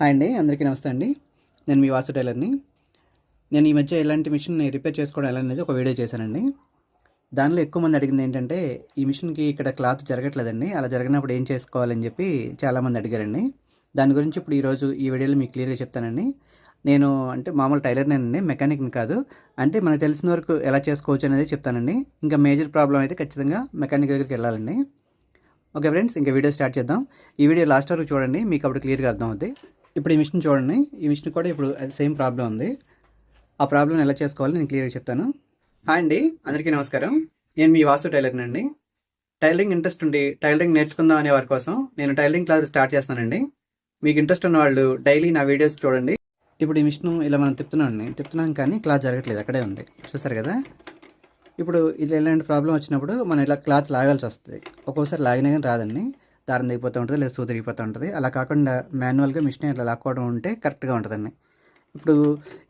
Hi అండి అందరికీ నమస్తే అండి. నేను మీ వాసు టైలర్ని. నేను ఈ మధ్య ఎలాంటి మిషన్ రిపేర్ చేసుకోవడం ఎలా అనేది ఒక వీడియో చేశానండి. దానిలో ఎక్కువ మంది అడిగింది ఏంటంటే ఈ మిషన్కి ఇక్కడ క్లాత్ జరగట్లేదండి అలా జరగనప్పుడు ఏం చేసుకోవాలని చెప్పి చాలామంది అడిగారండి. దాని గురించి ఇప్పుడు ఈరోజు ఈ వీడియోలో మీకు క్లియర్గా చెప్తానండి. నేను అంటే మామూలు టైలర్నేనండి మెకానిక్ని కాదు. అంటే మనకు తెలిసిన వరకు ఎలా చేసుకోవచ్చు అనేది చెప్తానండి. ఇంకా మేజర్ ప్రాబ్లం అయితే ఖచ్చితంగా మెకానిక్ దగ్గరికి వెళ్ళాలండి. ఓకే ఫ్రెండ్స్ ఇంకా వీడియో స్టార్ట్ చేద్దాం. ఈ వీడియో లాస్ట్ వరకు చూడండి మీకు అప్పుడు క్లియర్గా అర్థం అవుతుంది ఇప్పుడు ఈ మిషన్ చూడండి. ఈ మిషన్ కూడా ఇప్పుడు సేమ్ ప్రాబ్లం ఉంది. ఆ ప్రాబ్లం ఎలా చేసుకోవాలి నేను క్లియర్గా చెప్తాను. హాయ్ అండి అందరికీ నమస్కారం. నేను మీ వాసు టైలర్ని అండి. టైలరింగ్ ఇంట్రెస్ట్ ఉండి టైలరింగ్ నేర్చుకుందాం అనే వారి కోసం నేను టైలరింగ్ క్లాస్ స్టార్ట్ చేస్తానండి. మీకు ఇంట్రెస్ట్ ఉన్న వాళ్ళు డైలీ నా వీడియోస్ చూడండి. ఇప్పుడు ఈ మిషన్ ఇలా మనం తిప్పుతున్నాం అండి. తిప్పుతున్నాం కానీ క్లాత్ జరగట్లేదు. అక్కడే ఉంది. చూసారు కదా? ఇప్పుడు ఇలా ఎలాంటి ప్రాబ్లం వచ్చినప్పుడు మనం ఇలా క్లాత్ లాగాల్సి వస్తుంది. ఒక్కోసారి లాగినా కానీ రాదండి. దారం దిగిపోతూ ఉంటుంది లేదా సూ తిరిగిపోతూ ఉంటుంది. అలా కాకుండా మాన్యువల్గా మిషన్ ఇట్లా లాక్కోవడం ఉంటే కరెక్ట్గా ఉంటుందండి. ఇప్పుడు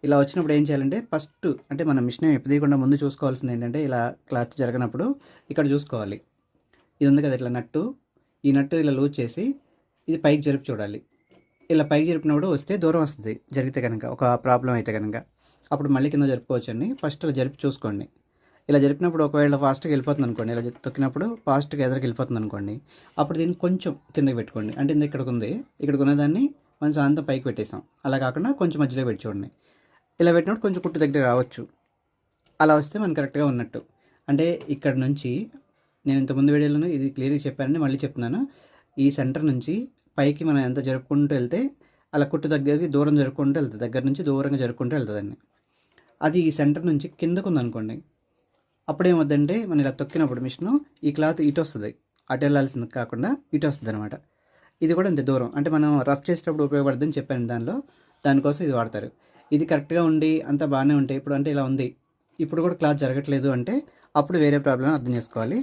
ఇలా వచ్చినప్పుడు ఏం చేయాలంటే ఫస్ట్ అంటే మనం మిషన్ ఎప్పదీయకుండా ముందు చూసుకోవాల్సింది ఏంటంటే ఇలా క్లాత్ జరగనప్పుడు ఇక్కడ చూసుకోవాలి. ఇది ఉంది కదా ఇట్లా నట్టు. ఈ నట్టు ఇలా లూజ్ చేసి ఇది పైకి జరిపి చూడాలి. ఇలా పైకి జరిపినప్పుడు వస్తే దూరం వస్తుంది జరిగితే కనుక ఒక ప్రాబ్లం అయితే కనుక అప్పుడు మళ్ళీ కింద జరుపుకోవచ్చండి. ఫస్ట్ ఇలా జరిపి చూసుకోండి. ఇలా జరిపినప్పుడు ఒకవేళ ఫాస్ట్గా వెళ్ళిపోతుంది అనుకోండి ఇలా తొక్కినప్పుడు ఫాస్ట్గా ఎదరికి వెళ్ళిపోతుంది అనుకోండి అప్పుడు దీన్ని కొంచెం కిందకి పెట్టుకోండి. అంటే ఇంత ఇక్కడికి ఉంది ఇక్కడికి ఉన్నదాన్ని మనం సాయంత్రం పైకి పెట్టేసాం. అలా కాకుండా కొంచెం మధ్యలో పెట్టి చూడండి. ఇలా పెట్టినప్పుడు కొంచెం కుట్టు దగ్గర రావచ్చు. అలా వస్తే మనకు కరెక్ట్గా ఉన్నట్టు. అంటే ఇక్కడ నుంచి నేను ఇంత ముందు ఇది క్లియర్గా చెప్పానని మళ్ళీ చెప్తున్నాను. ఈ సెంటర్ నుంచి పైకి మనం ఎంత జరుపుకుంటూ వెళ్తే అలా కుట్టు దగ్గరికి దూరం జరుపుకుంటూ వెళ్తుంది. దగ్గర నుంచి దూరంగా జరుపుకుంటూ వెళ్తుందండి. అది ఈ సెంటర్ నుంచి కిందకు ఉందనుకోండి అప్పుడు ఏమవుతుందంటే మనం ఇలా తొక్కినప్పుడు మిషన్ ఈ క్లాత్ ఇటు వస్తుంది అటు వెళ్ళాల్సింది కాకుండా ఇటు వస్తుంది అనమాట ఇది కూడా అంతే దూరం. అంటే మనం రఫ్ చేసేటప్పుడు ఉపయోగపడుతుందని చెప్పాను దానిలో. దానికోసం ఇది వాడతారు. ఇది కరెక్ట్గా ఉండి అంతా బాగానే ఉంటాయి ఇప్పుడు అంటే ఇలా ఉంది. ఇప్పుడు కూడా క్లాత్ జరగట్లేదు అంటే అప్పుడు వేరే ప్రాబ్లం అర్థం చేసుకోవాలి.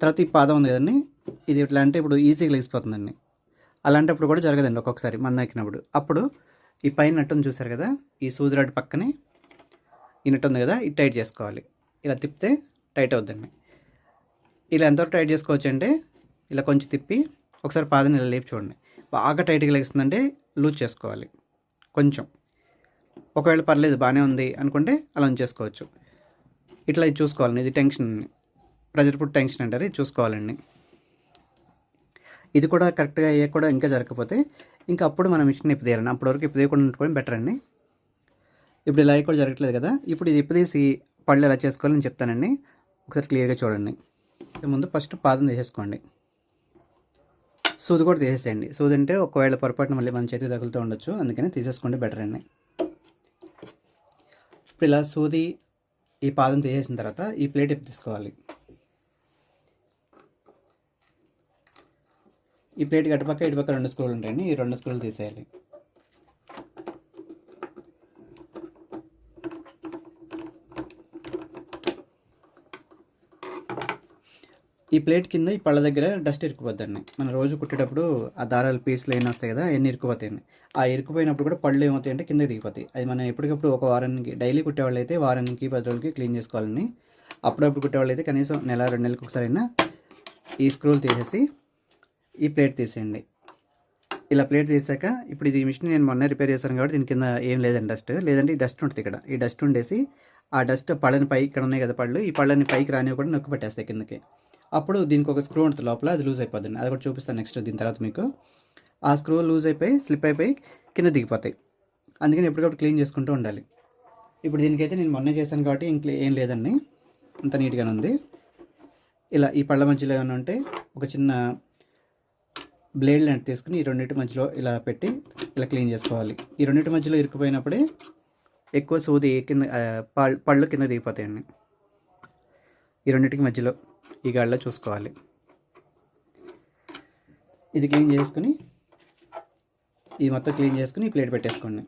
తర్వాత ఈ పాదం ఉంది కదండి. ఇది ఇట్లా అంటే ఇప్పుడు ఈజీగా లేచిపోతుందండి. అలాంటప్పుడు కూడా జరగదండి ఒక్కొక్కసారి మన ఎక్కినప్పుడు అప్పుడు ఈ పైన నట్టును చూసారు కదా? ఈ సూదిరాడు పక్కనే ఈ నట్టు ఉంది కదా? ఇది టైట్ చేసుకోవాలి. ఇలా తిప్పితే టైట్ అవుద్దండి. ఇలా ఎంతవరకు టైట్ చేసుకోవచ్చు అంటే ఇలా కొంచెం తిప్పి ఒకసారి పాదం ఇలా లేపి చూడండి. బాగా టైట్గా లేస్తుందంటే లూజ్ చేసుకోవాలి. కొంచెం. ఒకవేళ పర్లేదు బాగానే ఉంది అనుకుంటే అలా ఉంచేసుకోవచ్చు. ఇట్లా ఇది చూసుకోవాలండి. ఇది టెన్షన్ ప్రెజర్ పుట్ టెన్షన్ అంటారు. ఇది చూసుకోవాలండి. ఇది కూడా కరెక్ట్గా అయ్యే కూడా ఇంకా జరగకపోతే ఇంకా అప్పుడు మనం మిషన్ ఇప్పుదేయాలండి. అప్పటి వరకు ఇప్పుదేయకుండా ఉంటుకోవడం బెటర్ అండి ఇప్పుడు ఇలా కూడా జరగట్లేదు కదా. ఇప్పుడు ఇది ఇప్పుదేసి పళ్ళు ఎలా చేసుకోవాలని చెప్తానండి. ఒకసారి క్లియర్గా చూడండి. ముందు ఫస్ట్ పాదం తీసేసుకోండి. సూది కూడా తీసేసేయండి. సూది అంటే ఒకవేళ పొరపాటున మళ్ళీ మన చేతికి తగులుతూ ఉండొచ్చు. అందుకని తీసేసుకోండి బెటర్ అండి. ఇప్పుడు ఇలా సూది ఈ పాదం తీసేసిన తర్వాత ఈ ప్లేట్ తీసుకోవాలి? ఈ ప్లేట్ అటుపక్క ఇటుపక్క రెండు స్క్రూలు ఉంటాయండి. ఈ రెండు స్క్రూలు తీసేయాలి. ఈ ప్లేట్ కింద ఈ పళ్ళ దగ్గర డస్ట్ ఇరుక్కుపోద్దండి. మనం రోజు కుట్టేటప్పుడు ఆ దారాలు పీసులు ఏమైనా వస్తాయి కదా అవన్నీ ఇరుక్కుపోతాయండి. ఆ ఇరుక్కుపోయినప్పుడు కూడా పళ్ళు ఏమవుతాయి అంటే కింద దిగిపోతాయి. అది మనం ఎప్పటికప్పుడు ఒక వారానికి డైలీ కుట్టేవాళ్ళు అయితే వారానికి పది రోజులకి క్లీన్ చేసుకోవాలని అప్పుడప్పుడు కుట్టేవాళ్ళు అయితే కనీసం నెల రెండు నెలలకు ఒకసారి అయినా ఈ స్క్రూలు తీసేసి ఈ ప్లేట్ తీసేయండి. ఇలా ప్లేట్ తీసాక ఇప్పుడు ఇది మిషన్ నేను మొన్న రిపేర్ చేశాను కాబట్టి దీని కింద ఏం లేదండి డస్ట్. లేదంటే ఈ డస్ట్ ఉంటుంది ఇక్కడ. ఈ డస్ట్ ఉండేసి ఆ డస్ట్ పళ్ళని పై ఇక్కడ ఉన్నాయి కదా పళ్ళు ఈ పళ్ళని పైకి రానివి కూడా నొక్కి పెట్టేస్తాయి కిందకి. అప్పుడు దీనికి ఒక స్క్రూ ఉంటుంది లోపల అది లూజ్ అయిపోతుంది అది కూడా చూపిస్తాను నెక్స్ట్ దీని తర్వాత మీకు. ఆ స్క్రూ లూజ్ అయిపోయి స్లిప్ అయిపోయి కింద దిగిపోతాయి. అందుకని ఎప్పటికప్పుడు క్లీన్ చేసుకుంటూ ఉండాలి. ఇప్పుడు దీనికైతే నేను మొన్నే చేశాను కాబట్టి ఇంక ఏం లేదండి. అంత నీట్గానే ఉంది. ఇలా ఈ పళ్ళ మధ్యలో ఏమైనా ఉంటే ఒక చిన్న బ్లేడ్ లాంటి తీసుకుని ఈ రెండింటి మధ్యలో ఇలా పెట్టి ఇలా క్లీన్ చేసుకోవాలి. ఈ రెండింటి మధ్యలో ఇరుక్కుపోయినప్పుడే ఎక్కువ సూది కింద పళ్ళు పళ్ళు కింద దిగిపోతాయండి. ఈ రెండింటికి మధ్యలో. ఈ గాడిలో చూసుకోవాలి. ఇది క్లీన్ చేసుకుని ఇది మొత్తం క్లీన్ చేసుకుని ప్లేట్ పెట్టేసుకోండి.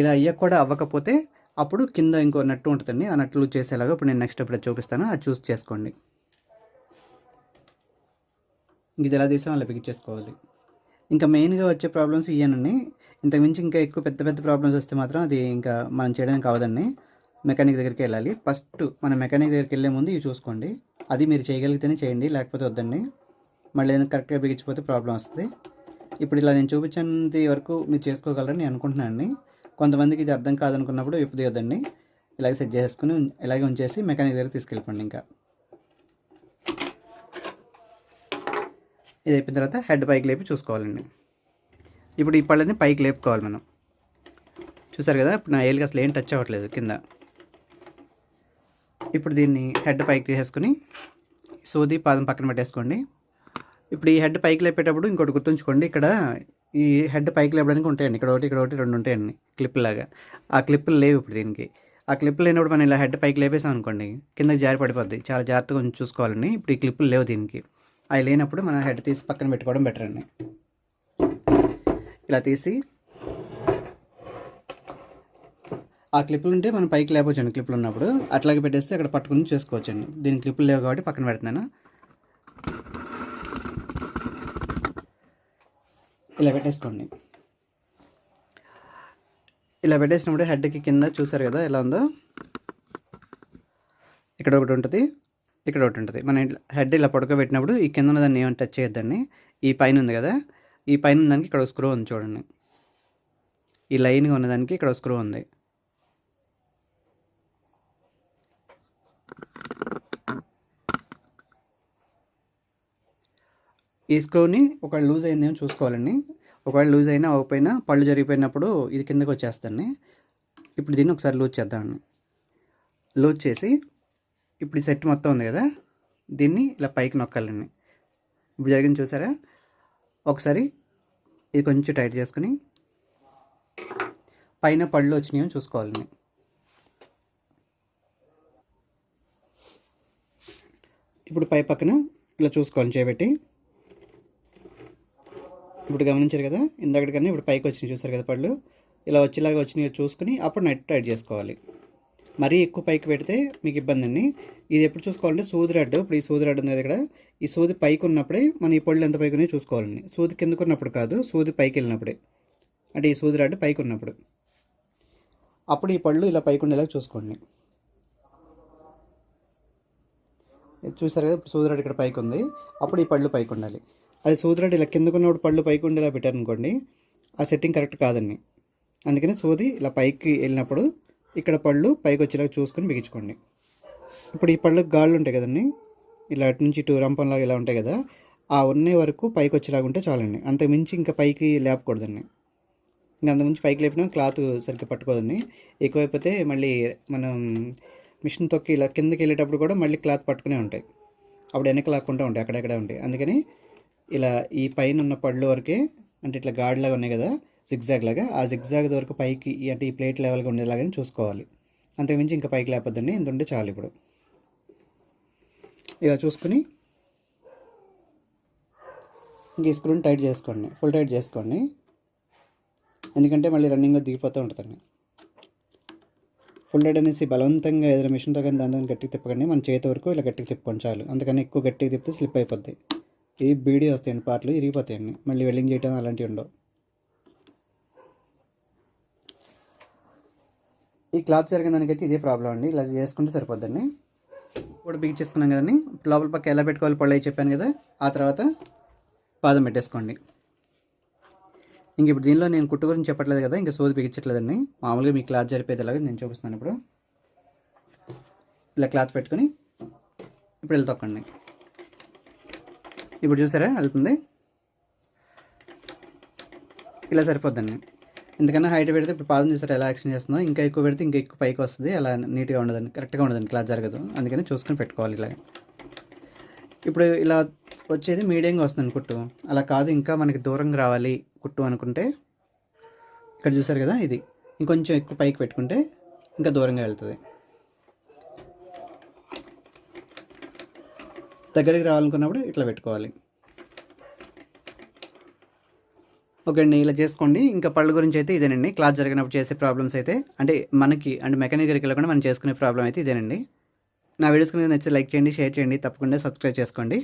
ఇలా అయ్యాక కూడా అవ్వకపోతే అప్పుడు కింద ఇంకో నట్టు ఉంటుందండి. ఆ నట్లు చేసేలాగా ఇప్పుడు నేను నెక్స్ట్ ఇప్పుడు చూపిస్తాను. అది చూస్ చేసుకోండి. ఇది ఎలా తీసాం అలా బిగించేసుకోవాలి ఇంకా మెయిన్గా వచ్చే ప్రాబ్లమ్స్ ఇయ్యానండి ఇంతకుమించి ఇంకా ఎక్కువ పెద్ద పెద్ద ప్రాబ్లమ్స్ వస్తే మాత్రం అది ఇంకా మనం చేయడానికి అవదండి. మెకానిక్ దగ్గరికి వెళ్ళాలి. ఫస్ట్ మన మెకానిక్ దగ్గరికి వెళ్ళే ముందు ఇవి చూసుకోండి. అది మీరు చేయగలిగితేనే చేయండి లేకపోతే వద్దండి. మళ్ళీ ఏదైనా కరెక్ట్గా బిగించిపోతే ప్రాబ్లం వస్తుంది. ఇప్పుడు ఇలా నేను చూపించినంత వరకు మీరు చేసుకోగలరని నేను అనుకుంటున్నాను కొంతమందికి ఇది అర్థం కాదనుకున్నప్పుడు ఇప్పుడు వద్దండి. ఇలాగే సెట్ చేసుకుని ఇలాగే ఉంచేసి మెకానిక్ దగ్గర తీసుకెళ్ళిపోండి ఇంకా. ఇది అయిపోయిన తర్వాత హెడ్ పైకి లేపి చూసుకోవాలండి. ఇప్పుడు ఈ పళ్ళని పైకి లేపుకోవాలి మనం. చూసారు కదా? ఇప్పుడు నా ఏలికి అసలు ఏం టచ్ అవ్వట్లేదు కింద. ఇప్పుడు దీన్ని హెడ్ పైకి తీసేసుకుని సూది పాదం పక్కన పెట్టేసుకోండి. ఇప్పుడు ఈ హెడ్ పైకి లేపేటప్పుడు ఇంకోటి గుర్తుంచుకోండి. ఇక్కడ ఈ హెడ్ పైకి లేపడానికి ఉంటాయండి. ఇక్కడ ఒకటి ఇక్కడ ఒకటి రెండు ఉంటాయండి క్లిప్ లాగా. ఆ క్లిప్పులు లేవు ఇప్పుడు దీనికి. ఆ క్లిప్పు లేనప్పుడు మనం ఇలా హెడ్ పైకి లేపేసాం అనుకోండి కిందకి జారి పడిపోద్ది. చాలా జాగ్రత్తగా ఉంచి చూసుకోవాలండి. ఇప్పుడు ఈ క్లిప్పులు లేవు దీనికి. అవి లేనప్పుడు మనం హెడ్ తీసి పక్కన పెట్టుకోవడం బెటర్ అండి ఇలా తీసి ఆ క్లిప్పులు ఉంటే మనం పైకి లేపొచ్చండి క్లిప్లు ఉన్నప్పుడు. అట్లాగే పెట్టేస్తే అక్కడ పట్టుకుని చేసుకోవచ్చండి. దీని క్లిప్లు లేవు కాబట్టి పక్కన పెడుతున్నాను ఇలా పెట్టేసుకోండి. ఇలా పెట్టేసినప్పుడు హెడ్కి కింద చూసారు కదా ఎలా ఉందో? ఇక్కడ ఒకటి ఉంటుంది ఇక్కడ ఒకటి ఉంటుంది. మన హెడ్ ఇలా పడుకోబెట్టినప్పుడు ఈ కింద ఉన్న దాన్ని ఏమైనా టచ్ చేయొద్దండి. ఈ పైన ఉంది కదా ఈ పైన ఉన్న దానికి ఇక్కడ స్క్రూ ఉంది చూడండి. ఈ లైన్గా ఉన్నదానికి ఇక్కడ స్క్రూ ఉంది. ఈ స్క్రూని ఒకవేళ లూజ్ అయిందేమో చూసుకోవాలండి. ఒకవేళ లూజ్ అయినా అవ్వకపోయినా పళ్ళు జరిగిపోయినప్పుడు ఇది కిందకి వచ్చేస్తాను ఇప్పుడు దీన్ని ఒకసారి లూజ్ చేద్దామండి. లూజ్ చేసి ఇప్పుడు ఈ సెట్ మొత్తం ఉంది కదా దీన్ని ఇలా పైకి నొక్కాలండి. ఇప్పుడు జరిగింది చూసారా? ఒకసారి ఇది కొంచెం టైట్ చేసుకుని పైన పళ్ళు వచ్చినాయో చూసుకోవాలండి. ఇప్పుడు పై పక్కన ఇలా చూసుకోవాలి చేయబెట్టి ఇప్పుడు గమనించారు కదా ఇందాకటికన్నా ఇప్పుడు పైకి వచ్చినాయి చూసారు కదా పళ్ళు? ఇలా వచ్చేలాగా వచ్చినాయి చూసుకుని అప్పుడు నెట్ టైట్ చేసుకోవాలి. మరీ ఎక్కువ పైకి పెడితే మీకు ఇబ్బంది అండి ఇది ఎప్పుడు చూసుకోవాలంటే సూది రెడ్ ఇప్పుడు ఈ సూది రెడ్ ఉంది ఇక్కడ. ఈ సూది పైకి ఉన్నప్పుడే మనం ఈ పళ్ళు ఎంత పైకి ఉన్నాయో చూసుకోవాలండి. సూది కిందకున్నప్పుడు కాదు సూది పైకి వెళ్ళినప్పుడే. అంటే ఈ సూది రెడ్ పైకి ఉన్నప్పుడు. అప్పుడు ఈ పళ్ళు ఇలా పైకి ఉండేలాగా చూసుకోండి. ఇది చూసారు కదా ఇప్పుడు సూదిరాడు ఇక్కడ పైకి ఉంది. అప్పుడు ఈ పళ్ళు పైకి ఉండాలి. అది సూదిరాడు ఇలా కిందకు ఉన్నప్పుడు పళ్ళు పైకి ఉండేలా పెట్టారనుకోండి ఆ సెట్టింగ్ కరెక్ట్ కాదండి. అందుకని సూది ఇలా పైకి వెళ్ళినప్పుడు ఇక్కడ పళ్ళు పైకి వచ్చేలాగా చూసుకొని బిగించుకోండి. ఇప్పుడు ఈ పళ్ళకి గాళ్ళు ఉంటాయి కదండి ఇలా అటు నుంచి ఇటు రంపంలాగా ఇలా ఉంటాయి కదా ఆ ఉన్న వరకు పైకి వచ్చేలాగా ఉంటే చాలండి. అంతకు మించి ఇంకా పైకి లేపకూడదండి. ఇంకా అంతకుమించి పైకి లేపినా క్లాత్ సరిగ్గా పట్టుకోదండి. ఎక్కువైపోతే మళ్ళీ మనం మిషన్ తొక్కి ఇలా కిందకి వెళ్ళేటప్పుడు కూడా మళ్ళీ క్లాత్ పట్టుకునే ఉంటాయి. అప్పుడు వెనక లాక్కుంటూ ఉంటాయి అక్కడక్కడ ఉంటాయి. అందుకని ఇలా ఈ పైన ఉన్న పళ్ళు వరకే అంటే ఇట్లా గాడిలాగా ఉన్నాయి కదా జిగ్జాగ్ లాగా ఆ జిగ్జాగ్ వరకు పైకి అంటే ఈ ప్లేట్ లెవెల్గా ఉండేలాగానే చూసుకోవాలి. అంతకుమించి ఇంకా పైకి లేకపోద్దండి ఇంత ఉంటే చాలు ఇప్పుడు. ఇలా చూసుకుని ఇంక ఈ స్క్రూని టైట్ చేసుకోండి ఫుల్ టైట్ చేసుకోండి. ఎందుకంటే మళ్ళీ రన్నింగ్లో దిగిపోతూ ఉంటుందండి. ఫుల్ టైట్ అనేసి బలవంతంగా ఏదైనా మిషన్తో కానీ దాని దాన్ని గట్టికి తిప్పకండి మన చేతి వరకు ఇలా గట్టికి తిప్పుకొని చాలు. అందుకని ఎక్కువ గట్టిగా తిప్పితే స్లిప్ అయిపోద్ది. ఈ బీడీ వస్తాయండి పార్ట్లు ఇరిగిపోతాయండి మళ్ళీ వెల్డింగ్ చేయటం అలాంటివి ఉండవు. ఈ క్లాత్ జరిగిన దానికైతే ఇదే ప్రాబ్లం అండి. ఇలా చేసుకుంటే సరిపోద్దండి. ఇప్పుడు బిగ్ చేసుకున్నాం కదండి. లోపల పక్క ఎలా పెట్టుకోవాలి పళ్ళు చెప్పాను కదా. ఆ తర్వాత పాదం పెట్టేసుకోండి. ఇంక ఇప్పుడు దీనిలో నేను కుట్టు గురించి చెప్పట్లేదు కదా ఇంకా సోది బిగించట్లేదండి. మామూలుగా మీ క్లాత్ జరిపేది నేను చూపిస్తున్నాను ఇప్పుడు. ఇలా క్లాత్ పెట్టుకొని ఇప్పుడు వెళ్ళి తొక్కండి. ఇప్పుడు చూసారా? వెళ్తుంది. ఇలా సరిపోద్దండి. ఎందుకన్నా హైట్ పెడితే ఇప్పుడు పాదం చూసారా ఎలా యాక్షన్ చేస్తుందో? ఇంకా ఎక్కువ పెడితే ఇంకా ఎక్కువ పైకి వస్తుంది. అలా నీట్గా ఉండదండి. కరెక్ట్గా ఉండదండి. క్లాస్ జరగదు. అందుకని చూసుకొని పెట్టుకోవాలి ఇలా ఇప్పుడు ఇలా వచ్చేది మీడియంగా వస్తుంది కుట్టు. అలా కాదు ఇంకా మనకి దూరంగా రావాలి కుట్టు అనుకుంటే ఇక్కడ చూసారు కదా ఇది. ఇంకొంచెం ఎక్కువ పైకి పెట్టుకుంటే ఇంకా దూరంగా వెళ్తుంది. దగ్గరికి రావాలనుకున్నప్పుడు ఇట్లా పెట్టుకోవాలి. ఓకే అండి ఇలా చేసుకోండి. ఇంకా పళ్ళ గురించి అయితే ఇదేనండి. క్లాస్ జరిగినప్పుడు చేసే ప్రాబ్లమ్స్ అయితే అంటే మనకి అంటే మెకానిక్ దగ్గరికి వెళ్ళకుండా మనం చేసుకునే ప్రాబ్లం అయితే ఇదేనండి. నా వీడియోస్ కనుక నచ్చితే లైక్ చేయండి షేర్ చేయండి తప్పకుండా సబ్స్క్రైబ్ చేసుకోండి.